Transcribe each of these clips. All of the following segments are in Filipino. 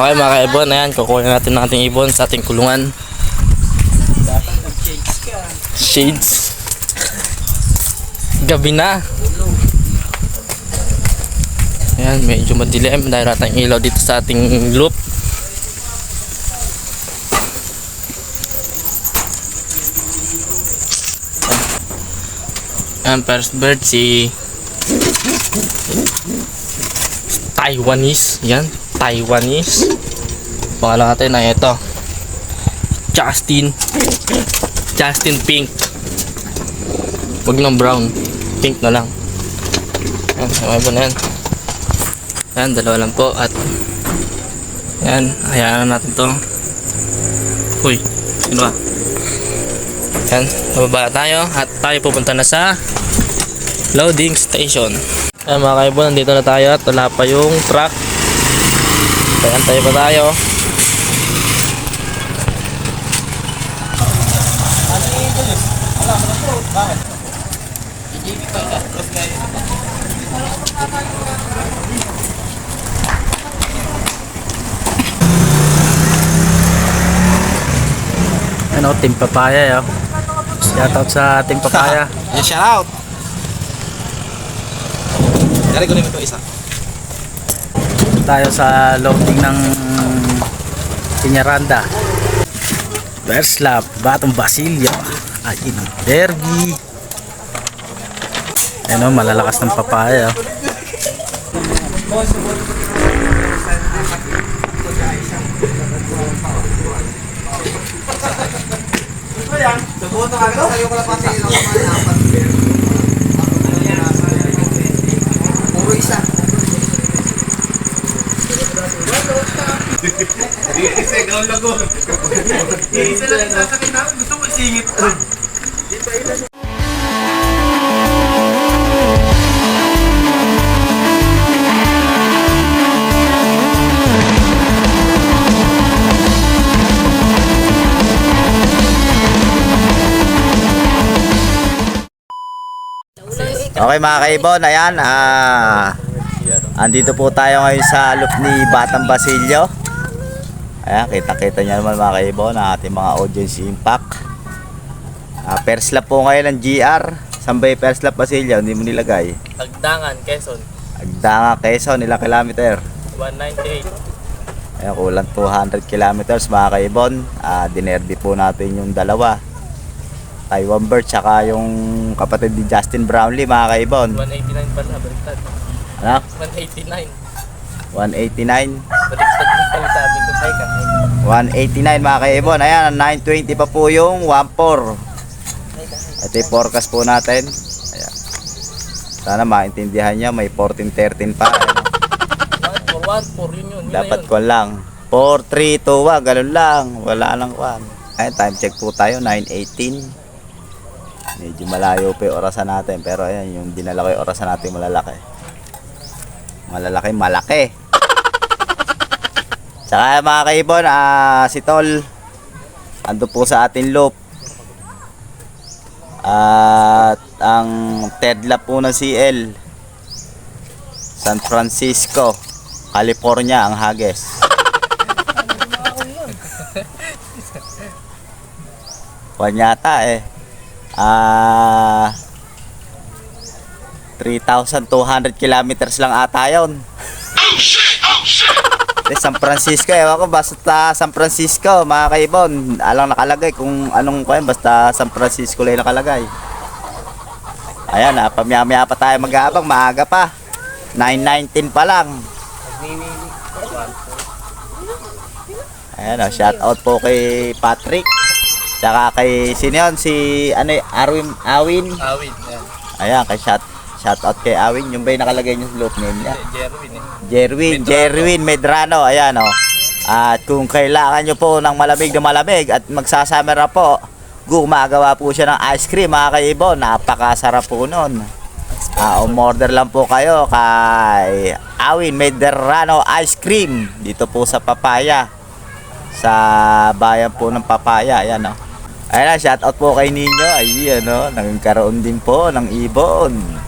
Okay mga kaibon, ayan, kukuha natin ng ating ibon sa ating kulungan. Shades. Gabi na. Ayan, medyo madilim dahil tayong ilaw dito sa ating loop. Ayan, first bird si Taiwanese. Yan, Taiwanese. Pangalan natin na ito. Justin. Justin Pink. Huwag ng brown. Pink na lang. Yan, may ba na yan? Yan, dalawa lang po. At yan, hayaan na natin to. Uy, sino ba? Yan, bababa tayo at tayo pupunta na sa loading station. Ayan mga kaibon, nandito na tayo at wala pa yung truck. Kaya antay pa tayo. Ano, Team Papaya yo. Shoutout sa Team Papaya. Yeah, shout out. Dari ko naman ito isa. Tayo sa loading ng Piñaranda First lap, Batong Basilio. Ang derby. Ayun o, malalakas ng papaya oh. Okay mga kaibon, ayan. Ah, andito po tayo ngayon sa loop ni Batang Basilio. Ayan, kita-kita niya naman mga kaibon ang ating mga audience impact. Ah, first lap po ngayon ng GR. Sambay first lap Basilio, hindi mo nilagay. Tagdangan, Quezon. Agdanga, Quezon, ilang kilometer? 198. Ayan, kulang 200 kilometers mga kaibon. Ah, dinerby po natin yung dalawa. Taiwan Bird, tsaka yung kapatid ni Justin Brownlee mga kaibon. 189 pala, baliktad. Ano? 189. 189. Baliktad 189 mga kaibon. Ayan, 920 pa po yung 14. Ito yung forecast po natin. Ayan. Sana maintindihan nyo, may 14-13 pa. Ayan. 1 for 1 for yun yun. yun na Dapat ko lang. 4, 3, 2, 1. Ganun lang. Wala lang kwan. Ayan, time check po tayo. 9.18. Medyo malayo pa yung orasan natin. Pero ayan, yung dinala ko yung orasan natin malalaki. Malalaki, malaki. Tsaka mga kaibon, ah, si Tol, ando po sa ating loop. At ang third lap po ng CL, San Francisco, California ang Hages. Kwan yata eh. Ah 3,200 kilometers lang ata yun. Eh, San Francisco, ewan ko, basta San Francisco, mga kaibon, alang nakalagay kung anong kwan, basta San Francisco lang nakalagay. Ayan, ah, pamaya-maya pa tayo mag-aabang, maaga pa. 9.19 pa lang. Ayan, oh, shout out po kay Patrick. Tsaka kay sino yun? Si ano, Arwin, Awin. Awin, yan. Ayan, kay shout, shout out kay Awin. Yung ba yung nakalagay niyo sa loop name niya? Jerwin eh. Jerwin, Medrano. Jerwin Medrano, ayan o. At kung kailangan nyo po ng malamig na malamig at magsasummer po, gumagawa po siya ng ice cream mga kaibon. Napakasarap po nun. Ah, umorder lang po kayo kay Awin Medrano Ice Cream dito po sa Papaya. Sa bayan po ng Papaya, ayan o. Ayan na, shout out po kay Ninyo. Ayan o, nagkaroon din po ng ibon.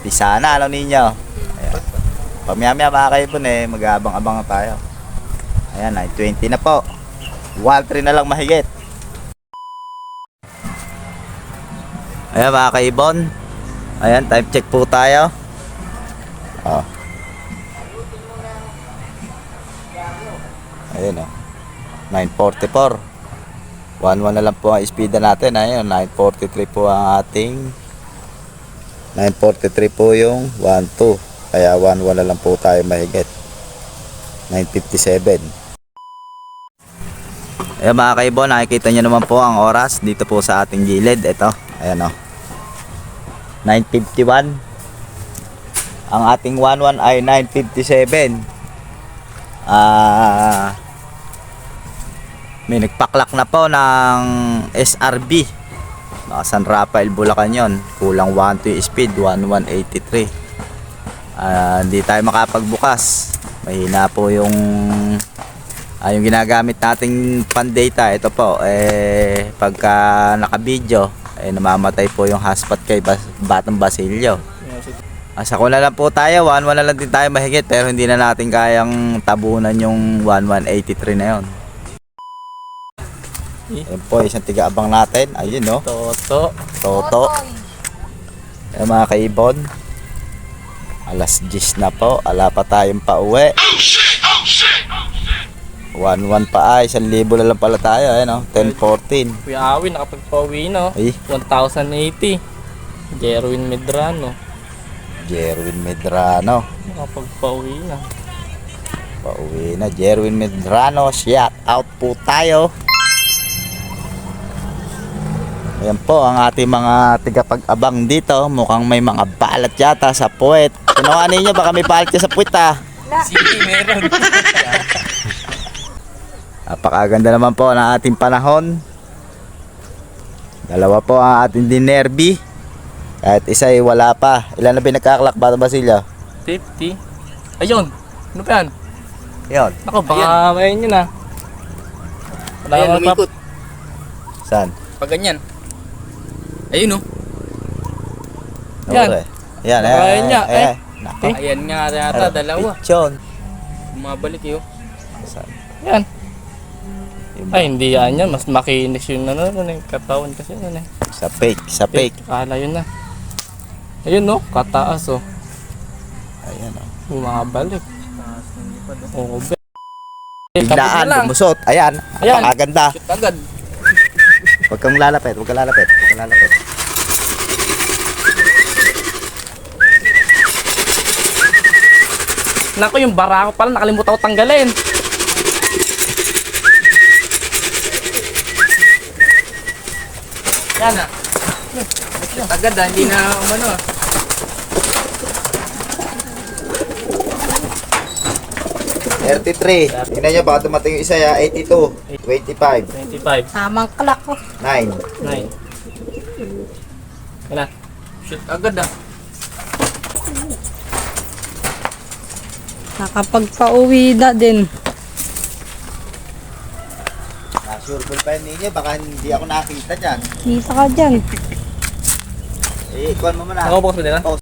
Pisana, ano ninyo? Ayan. Pamaya-maya mga kaibon eh, mag-aabang-abang na tayo. Ayan, 9.20 na po. 1.3 na lang mahigit. Ayan mga kaibon. Ayan, time check po tayo. Oh. Ayan oh. 9.44. 1.1 na lang po ang speed natin. Ayun, 9.43 po ang ating 9.43 po yung 1.2. Kaya 1.1 na lang po tayo mahigit. 9.57. Ayan mga kaibo, nakikita nyo naman po ang oras dito po sa ating gilid. Ito, ayan o. 9.51. Ang ating 1.1 ay 9.57. Ah... may nagpaklak na po ng SRB. Mga San Rafael, Bulacan yun. Kulang 1.2 speed, 1183. Ah, hindi tayo makapagbukas. Mahina po yung ah, yung ginagamit nating pan-data. Ito po, eh, pagka naka-video, eh, namamatay po yung hotspot kay Bas- Batang Basilio. Asa ko na lang po tayo, 1.1 na lang din tayo mahigit pero hindi na natin kayang tabunan yung 1183 na yon. Ayan po, isang tiga-abang natin. Ayun no, Toto. Toto. Ayan mga kaibon. Alas 10 na po, ala pa tayong pauwi. 1-1 pa ay, 1,000 na lang pala tayo. Ayan no, 10-14. Kuya Awin, nakapagpauwi na. oh. Ay, 1,080. Jerwin Medrano. Jerwin Medrano. Nakapagpauwi na. Pauwi na, Jerwin Medrano. Shout out po tayo. Ayan po ang ating mga tigapag-abang dito. Mukhang may mga balat yata sa puwet. Kinuha ninyo, baka may balat sa puwet ah. Sige, meron. Napakaganda naman po ng ating panahon. Dalawa po ang ating dinerby. Kahit isa ay wala pa. Ilan na binagkaklak ba Basilio? 50. Ayun. Ano ba yan? Yun. Ako, baka mayan yun ah. Wala Ayan, pap- lumikot. Saan? Pag ganyan. Ayun oh. Yan. Yan. Yan. Baka Ayan. yun nga, Ayan. eh. Nako. Ayan nga yata, dalawa. Pichon. Bumabalik yun. Saan? Yan. Yung Ay, hindi yan yan. Mas makinis yung ano, ano, yung katawan kasi ano eh. Sa fake. Sa fake. Kala yun na. Ayun no, kataas oh. Ayan o. Bumabalik. Oo, be. Eh, kapit na Biglaan, lang. lumusot. Ayan. Ayan. Napakaganda. Shoot agad. Huwag kang lalapit. Huwag kang lalapit. Huwag kang lalapit. Nako, yung barako pala, nakalimutan ko tanggalin. Yan. Shoot agad ah, hindi na umano ah. Thirty-three. Tingnan nyo, baka tumating yung isa ya. 82. 25. 25, Tamang kalak ko. 9. 9. Yan na. Shoot agad ah. Nakapagpa-uwi na din. Na-sure ball pa yun ninyo. Baka hindi ako nakita dyan. Kita ka dyan. Eh, ikuhan mo muna. Ako, bukas mo din na. Oh.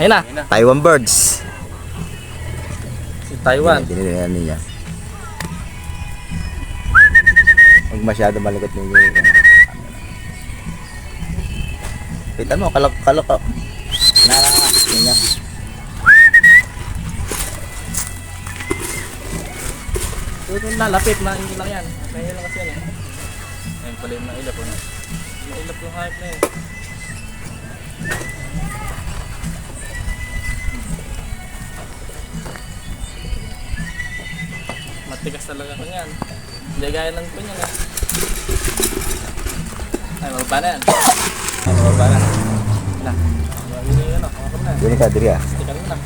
Ayun na, Taiwan Birds. si Taiwan. Dinilihan niya. Huwag masyado malikot ninyo. Pitan mo, kalok, kalok. oh. Na, na, na. Ninyo. Ito yung lalapit, maingin lang yan. Kaya lang kasi yan eh. Ayun pala yung nailap. Ano? Nailap yung hype na yun. Matigas talaga ko niyan. Hindi gaya lang ko niyan eh. Ay, mababa na yan. Ay, mababa na. Na. Yun yung ano, ako na. Dini ka, diri ah. Mo na.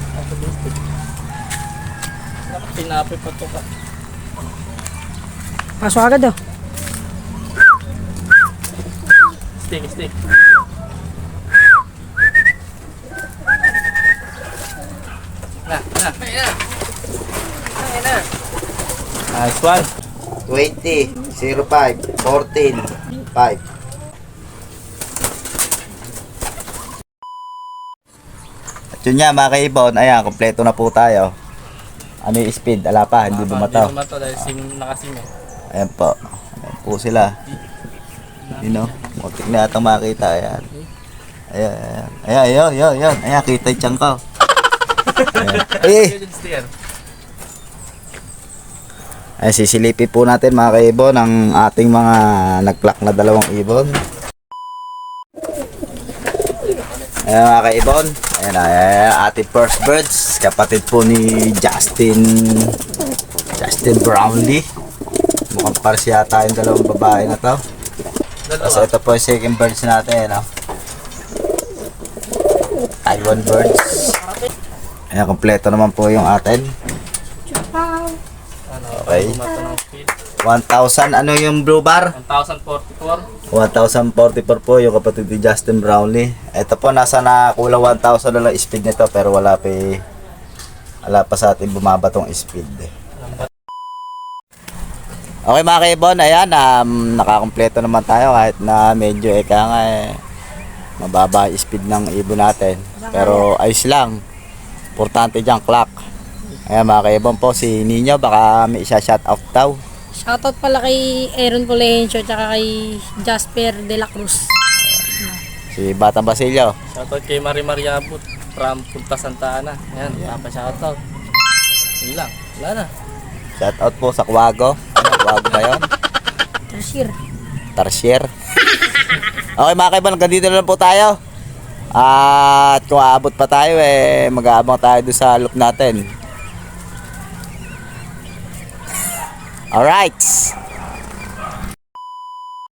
Tinapay pa to ka. Pasok agad oh. Stick, stick. Na, na. Ayun na. Nice one. 20, 05, 14, 5. Yun nga mga kaibon, ayan, kompleto na po tayo. Ano yung speed? Ala pa, hindi bumato. Hindi bumato dahil sim, nakasim eh. Ayan po. Ayan po sila. You know, muntik na atang makita. Ayan. Ayan, ayan. Ayan, ayan, ayan, ayan. Ayan, kita yung ko. Ayan. Eh, Yung steer. Ay, sisilipin po natin mga kaibon ang ating mga nag-clock na dalawang ibon. Ayan mga kaibon. Ayan, ayan, ating first birds. Kapatid po ni Justin Justin Brownlee. Mukhang pares yata yung dalawang babae na to. Tapos ito po yung second birds natin. Ano? Taiwan birds. Ayan, kompleto naman po yung atin. Ano, Okay. Bumato ng speed. 1,000 ano yung blue bar? 1044. 1044 po yung kapatid ni Justin Brownlee. Ito po nasa na kulang 1,000 na lang speed nito pero wala pa eh- wala pa sa atin bumaba tong speed. Okay mga kaibon, ayan, um, nakakompleto naman tayo kahit na medyo eka nga eh, mababa speed ng ibon natin. Pero ayos lang. Importante dyan, clock. Ayan mga kaibon po, si Nino baka may isa shout out daw. Shoutout pala kay Aaron Polencio tsaka kay Jasper De La Cruz. Si Batang Basilio. Shoutout kay Marie Maria Abut from Punta Santa Ana. Yan, papa shoutout. Yun lang. Wala na. Shout out po sa Kwago. Ano, Kwago ba yun? Trashir. Tarsier. okay mga kaiban, hanggang dito na lang po tayo. At kung aabot pa tayo eh, mag-aabang tayo doon sa loop natin. Alright.